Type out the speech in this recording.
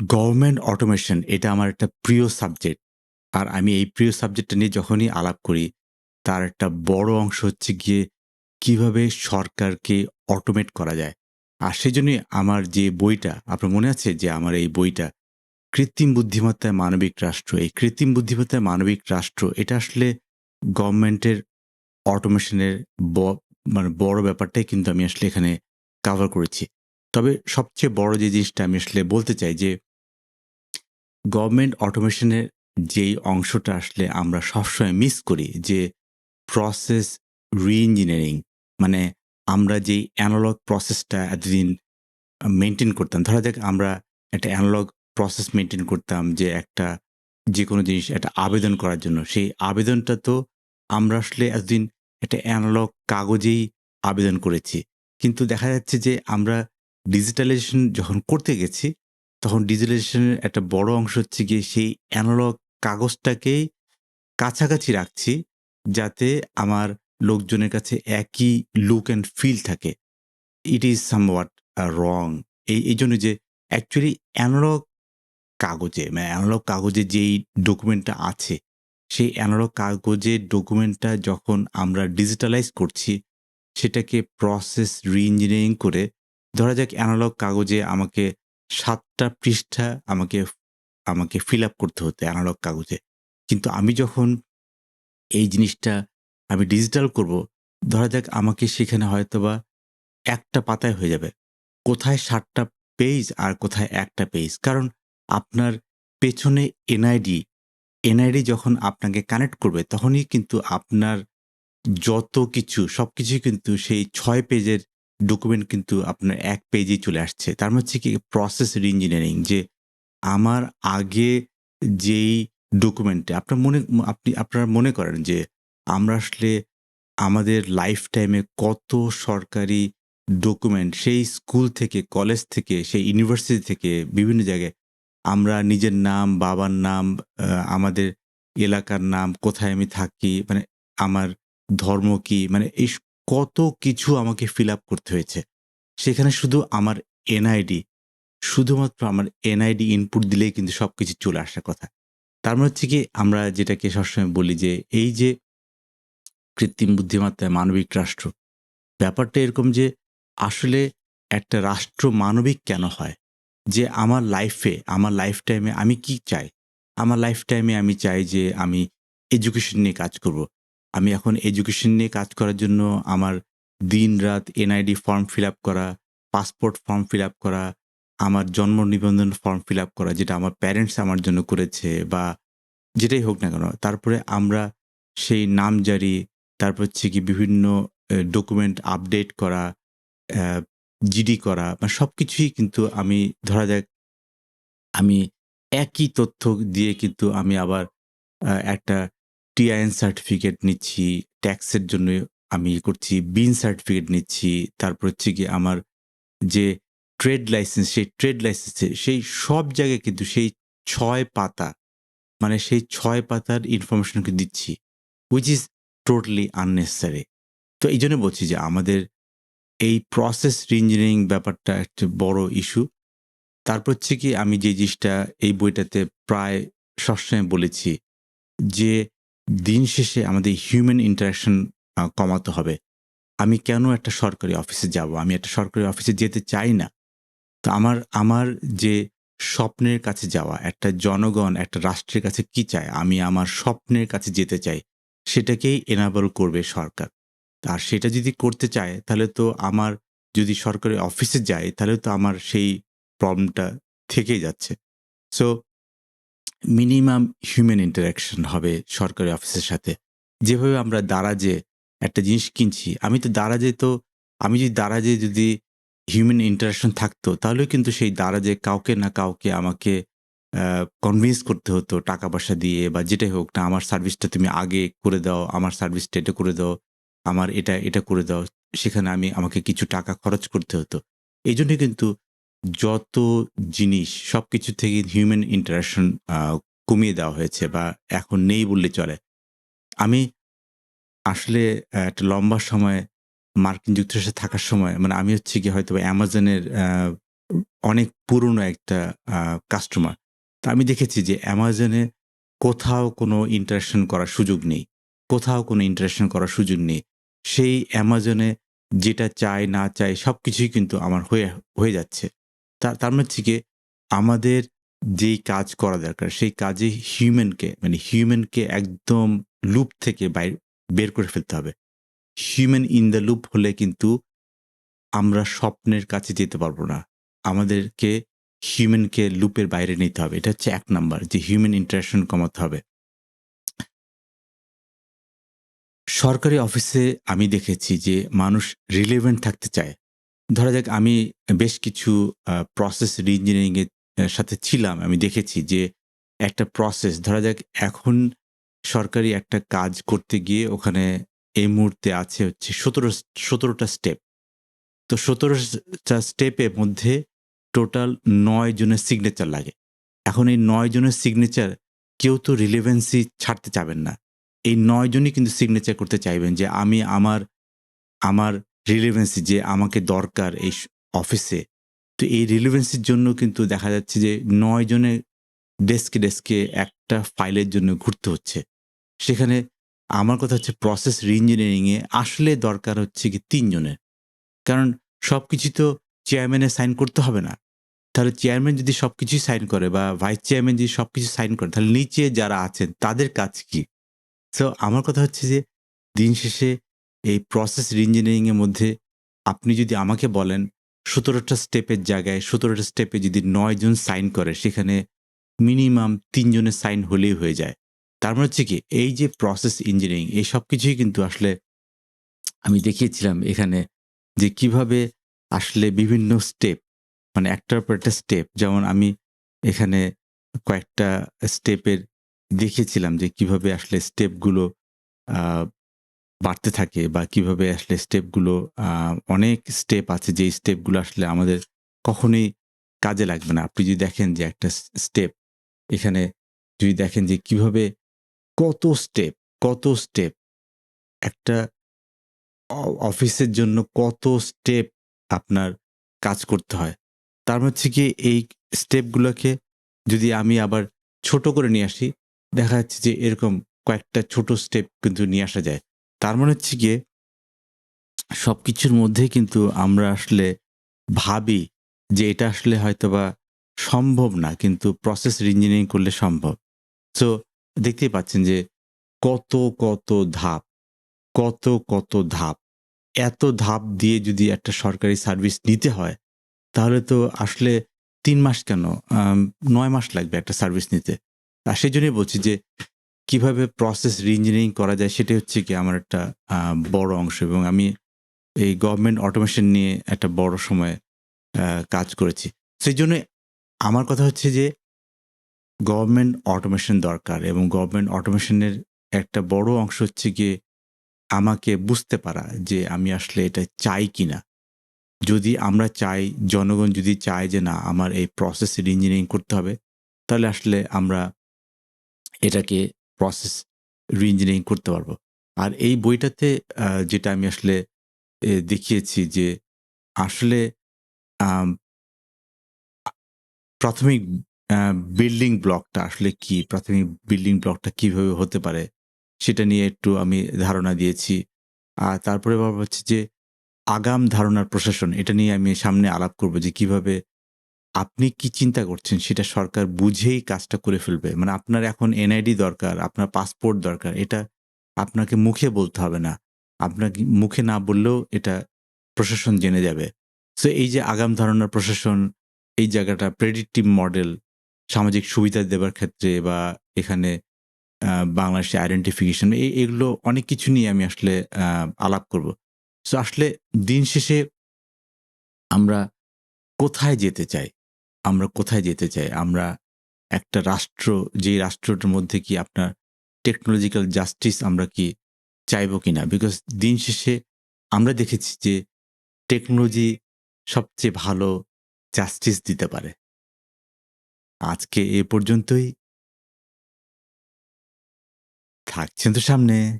Government automation এটা আমার একটা প্রিয় সাবজেক্ট। আর আমি এই প্রিয় সাবজেক্টটা নিয়ে যখনই আলাপ করি, তার একটা বড় অংশ হচ্ছে গিয়ে কীভাবে সরকারকে অটোমেট করা যায়। আর সেজন্যই আমার যে বইটা, আপনার মনে আছে যে আমার এই বইটা কৃত্রিম বুদ্ধিমত্তায় মানবিক রাষ্ট্র। এই কৃত্রিম বুদ্ধিমত্তায় মানবিক রাষ্ট্র এটা আসলে গভর্নমেন্টের অটোমেশনের মানে বড় ব্যাপারটাই কিন্তু আমি আসলে এখানে কাভার করেছি। তবে সবচেয়ে বড় যে জিনিসটা আমি আসলে বলতে চাই যে গভর্নমেন্ট অটোমেশনের যেই অংশটা আসলে আমরা সবসময় মিস করি যে প্রসেস রি-ইঞ্জিনিয়ারিং মানে আমরা যেই অ্যানালগ প্রসেসটা এতদিন মেনটেন করতাম। ধরা যাক আমরা একটা অ্যানালগ প্রসেস মেইনটেইন করতাম যে একটা যে কোনো জিনিস একটা আবেদন করার জন্য। সেই আবেদনটা তো আমরা আসলে এতদিন একটা অ্যানালগ কাগজেই আবেদন করেছি। কিন্তু দেখা যাচ্ছে যে আমরা ডিজিটালাইজেশন যখন করতে গেছি, তখন ডিজিটালাইজেশনের একটা বড় অংশ হচ্ছে গিয়ে সেই অ্যানালগ কাগজটাকেই কাছাকাছি রাখছি, যাতে আমার লোকজনের কাছে একই লুক অ্যান্ড ফিল থাকে। It is somewhat wrong. এই এইজন্য যে অ্যাকচুয়ালি অ্যানালগ কাগজে মানে অ্যানালগ কাগজে যেই ডকুমেন্টটা আছে, সেই অ্যানালগ কাগজের ডকুমেন্টটা যখন আমরা ডিজিটালাইজ করছি, সেটাকে প্রসেস রি-ইঞ্জিনিয়ারিং করে ধরা যাক অ্যানালগ কাগজে আমাকে ৭ টা পৃষ্ঠা আমাকে আমাকে ফিল আপ করতে হতো অ্যানালগ কাগজে। কিন্তু আমি যখন এই জিনিসটা আমি ডিজিটাল করব, ধরা যাক আমাকে সেখানে হয়তোবা একটা পাতায় হয়ে যাবে। কোথায় ৭ টা পেজ আর কোথায় একটা পেজ। কারণ আপনার পেছনে এনআইডি, এনআইডি যখন আপনাকে কানেক্ট করবে তখনই কিন্তু আপনার যত কিছু সব কিছুই কিন্তু সেই ছয় পেজের ডকুমেন্ট কিন্তু আপনার এক পেজেই চলে আসছে। তার মানে হচ্ছে কি প্রসেস রি-ইঞ্জিনিয়ারিং যে আমার আগে যেই ডকুমেন্টে আপনার মনে আপনি আপনারা মনে করেন যে আমরা আসলে আমাদের লাইফ টাইমে কত সরকারি ডকুমেন্ট সেই স্কুল থেকে, কলেজ থেকে, সেই ইউনিভার্সিটি থেকে বিভিন্ন জায়গায় আমরা নিজের নাম, বাবার নাম, আমাদের এলাকার নাম, কোথায় আমি থাকি, মানে আমার ধর্ম কি, মানে এই কত কিছু আমাকে ফিল আপ করতে হয়েছে। সেখানে শুধু আমার এনআইডি, শুধুমাত্র আমার এনআইডি ইনপুট দিলেই কিন্তু সব কিছু চলে আসার কথা। তার মানে হচ্ছে কি আমরা যেটাকে সবসময় বলি যে এই যে কৃত্রিম বুদ্ধিমত্তায় মানবিক রাষ্ট্র, ব্যাপারটা এরকম যে আসলে একটা রাষ্ট্র মানবিক কেন হয়? যে আমার লাইফে, আমার লাইফ টাইমে আমি কি চাই? আমার লাইফ টাইমে আমি চাই যে আমি এডুকেশন নিয়ে কাজ করব। আমি এখন এডুকেশন নিয়ে কাজ করার জন্য আমার দিন-রাত এনআইডি ফর্ম ফিল আপ করা, পাসপোর্ট ফর্ম ফিল আপ করা, আমার জন্ম নিবন্ধন ফর্ম ফিল আপ করা যেটা আমার প্যারেন্টস আমার জন্য করেছে বা যেটাই হোক না কেন। তারপরে আমরা সেই নাম জারি তারপর হচ্ছে কি বিভিন্ন ডকুমেন্ট আপডেট করা, জিডি করা মানে সব কিছুই কিন্তু আমি ধরা যাক আমি একই তথ্য দিয়ে কিন্তু আমি আবার একটা টিআইএন সার্টিফিকেট নিচ্ছি, ট্যাক্সের জন্য আমি ইয়ে করছি, বিন সার্টিফিকেট নিচ্ছি। তারপর হচ্ছে কি আমার যে ট্রেড লাইসেন্স, সেই ট্রেড লাইসেন্সে সেই সব জায়গায় কিন্তু সেই ছয় পাতা, মানে সেই ছয় পাতার ইনফরমেশনকে দিচ্ছি। Which is totally unnecessary. তো এই জন্য বলছি যে আমাদের এই প্রসেস রি-ইঞ্জিনিয়ারিং ব্যাপারটা একটা বড় ইস্যু। তারপর হচ্ছে কি আমি যে জিনিসটা এই বইটাতে প্রায় সবসময় বলেছি যে দিন শেষে আমাদের হিউম্যান ইন্টারেকশন কমাতে হবে। আমি কেন একটা সরকারি অফিসে যাব? আমি একটা সরকারি অফিসে যেতে চাই না। তো আমার আমার যে স্বপ্নের কাছে যাওয়া, একটা জনগণ একটা রাষ্ট্রের কাছে কি চায়? আমি আমার স্বপ্নের কাছে যেতে চাই। সেটাকেই এনাবল করবে সরকার। আর সেটা যদি করতে চায় তাহলে তো আমার যদি সরকারি অফিসে যায় তাহলে তো আমার সেই প্রবলেমটা থেকেই যাচ্ছে। সো মিনিমাম হিউম্যান ইন্টারেকশন হবে সরকারি অফিসের সাথে। যেভাবে আমরা দারাজে একটা জিনিস কিনছি, আমি তো দারাজে তো আমি যদি দারাজে যদি হিউম্যান ইন্টারেকশন থাকতো তাহলেও কিন্তু সেই দারাজে কাউকে না কাউকে আমাকে কনভিন্স করতে হতো টাকা-পয়সা দিয়ে বা যেটাই হোক না আমার সার্ভিসটা তুমি আগে করে দাও, আমার সার্ভিসটা এটা করে দাও, আমার এটা, এটা করে দাও। সেখানে আমি আমাকে কিছু টাকা খরচ করতে হতো। এইজন্য কিন্তু যত জিনিস, সবকিছু থেকে হিউম্যান ইন্টারেকশন কমিয়ে দেওয়া হয়েছে বা এখন নেই বললে চলে। আমি আসলে একটা লম্বা সময় মার্কিন যুক্তরাষ্ট্রে থাকার সময় মানে আমি হচ্ছে গিয়ে হয়তোবা অ্যামাজনের অনেক পুরনো একটা কাস্টমার। তো আমি দেখেছি যে অ্যামাজনে কোথাও কোনো ইন্টারেকশন করার সুযোগ নেই। কোথাও কোনো ইন্টারেকশন করার সুযোগ নেই। সেই অ্যামাজনে যেটা চাই না চাই সবকিছুই কিন্তু আমার হয়ে হয়ে যাচ্ছে। তার তার হচ্ছে গিয়ে আমাদের যেই কাজ করা দরকার, সেই কাজে হিউম্যানকে মানে হিউম্যানকে একদম লুপ থেকে বাইর, বের করে ফেলতে হবে। হিউম্যান ইন দ্য লুপ হলে কিন্তু আমরা স্বপ্নের কাছে যেতে পারব না। আমাদেরকে হিউম্যানকে লুপের বাইরে নিতে হবে। এটা হচ্ছে এক নাম্বার, যে হিউম্যান ইন্টারেকশন কমাতে হবে। সরকারি অফিসে আমি দেখেছি যে মানুষ রিলেভেন্ট থাকতে চায়। ধরা যাক আমি বেশ কিছু প্রসেস রি-ইঞ্জিনিয়ারিং সাথে ছিলাম। আমি দেখেছি যে একটা প্রসেস ধরা যাক এখন সরকারি একটা কাজ করতে গিয়ে ওখানে এই মুহূর্তে আছে হচ্ছে সতেরো সতেরোটা স্টেপ। তো সতেরোটা স্টেপের মধ্যে টোটাল নয় জনের সিগনেচার লাগে। এখন এই ৯ জনের সিগনেচার কেউ তো রিলেভেন্সি ছাড়তে চাবেন না। এই ৯ জনই কিন্তু সিগনেচার করতে চাইবেন যে আমি আমার, আমার রিলেভেন্সি যে আমাকে দরকার এই অফিসে। তো এই রিলেভেন্সির জন্য কিন্তু দেখা যাচ্ছে যে নয় জনের ডেস্কে, ডেস্কে একটা ফাইলের জন্য ঘুরতে হচ্ছে। সেখানে আমার কথা হচ্ছে প্রসেস রি-ইঞ্জিনিয়ারিং এ আসলে দরকার হচ্ছে কি ৩ জনের। কারণ সবকিছু তো চেয়ারম্যানে সাইন করতে হবে না। তাহলে চেয়ারম্যান যদি সব কিছুই সাইন করে বা ভাইস চেয়ারম্যান যদি সব কিছু সাইন করে তাহলে নিচে যারা আছেন তাদের কাজ কি? সো আমার কথা হচ্ছে যে দিন শেষে এই প্রসেস রি-ইঞ্জিনিয়ারিং মধ্যে আপনি যদি আমাকে বলেন সতেরোটা স্টেপের জায়গায় সতেরোটা স্টেপে যদি ৯ জন সাইন করে, সেখানে মিনিমাম তিনজনের সাইন হলেই হয়ে যায়। তার মানে হচ্ছে কি, এই যে প্রসেস ইঞ্জিনিয়ারিং এই সব কিছুই কিন্তু আসলে আমি দেখিয়েছিলাম এখানে যে কীভাবে আসলে বিভিন্ন স্টেপ মানে একটার পর একটা স্টেপ যেমন আমি এখানে কয়েকটা স্টেপের দেখেছিলাম যে কীভাবে আসলে স্টেপগুলো বাড়তে থাকে বা কীভাবে আসলে স্টেপগুলো অনেক স্টেপ আছে যেই স্টেপগুলো আসলে আমাদের কখনোই কাজে লাগবে না। আপনি যদি দেখেন যে একটা স্টেপ এখানে যদি দেখেন যে কীভাবে কত স্টেপ, কত স্টেপ একটা অফিসের জন্য কত স্টেপ আপনার কাজ করতে হয়। তার হচ্ছে গিয়ে এই স্টেপগুলোকে যদি আমি আবার ছোট করে নিয়ে আসি, দেখা যাচ্ছে যে এরকম কয়েকটা ছোট স্টেপ কিন্তু নিয়ে আসা যায়। তার মানে হচ্ছে গিয়ে সবকিছুর মধ্যে কিন্তু আমরা আসলে ভাবি যে এটা আসলে হয়তোবা সম্ভব না কিন্তু প্রসেস রি-ইঞ্জিনিয়ারিং করলে সম্ভব। সো দেখতেই পাচ্ছেন যে কত, কত ধাপ, কত, কত ধাপ। এত ধাপ দিয়ে যদি একটা সরকারি সার্ভিস নিতে হয় তাহলে তো আসলে তিন মাস কেন নয় মাস লাগবে একটা সার্ভিস নিতে। আর সেজন্যই বলছি যে কীভাবে প্রসেস রি-ইঞ্জিনিয়ারিং করা যায় সেটাই হচ্ছে কি আমার একটা বড় অংশ এবং আমি এই গভর্নমেন্ট অটোমেশন নিয়ে একটা বড় সময় কাজ করেছি। সেজন্যই আমার কথা হচ্ছে যে গভর্নমেন্ট অটোমেশন দরকার এবং গভর্নমেন্ট অটোমেশনের একটা বড় অংশ হচ্ছে গিয়ে আমাকে বুঝতে পারা যে আমি আসলে এটা চাই কিনা। যদি আমরা চাই, জনগণ যদি চায় যে না, আমার এই প্রসেস রি-ইঞ্জিনিয়ারিং করতে হবে, তাহলে আসলে আমরা এটাকে প্রসেস রি-ইঞ্জিনিয়ারিং করতে পারব। আর এই বইটাতে যেটা আমি আসলে দেখিয়েছি যে আসলে প্রাথমিক বিল্ডিং ব্লকটা আসলে কি? প্রাথমিক বিল্ডিং ব্লকটা কীভাবে হতে পারে? সেটা নিয়ে একটু আমি ধারণা দিয়েছি। আর তারপরে আবার হচ্ছে যে আগাম ধারণার প্রশাসন, এটা নিয়ে আমি সামনে আলাপ করব যে কীভাবে আপনি কি চিন্তা করছেন সেটা সরকার বুঝেই কাজটা করে ফেলবে। মানে আপনার এখন এনআইডি দরকার, আপনার পাসপোর্ট দরকার। এটা আপনাকে মুখে বলতে হবে না। আপনাকে মুখে না বললেও এটা প্রশাসন জেনে যাবে। সো এই যে আগাম ধারণার প্রশাসন এই জায়গাটা প্রেডিক্টিভ মডেল সামাজিক সুবিধা দেবার ক্ষেত্রে বা এখানে বাংলাদেশে আইডেন্টিফিকেশন এগুলো অনেক কিছু নিয়ে আমি আসলে আলাপ করব। সো আসলে দিন শেষে আমরা কোথায় যেতে চাই? আমরা কোথায় যেতে চাই? আমরা একটা রাষ্ট্র, যেই রাষ্ট্রটার মধ্যে কি আপনার টেকনোলজিক্যাল জাস্টিস আমরা কি চাইব কিনা? বিকজ দিন শেষে আমরা দেখেছি যে টেকনোলজি সবচেয়ে ভালো জাস্টিস দিতে পারে। আজকে এ পর্যন্তই। থাকছেন তো সামনে।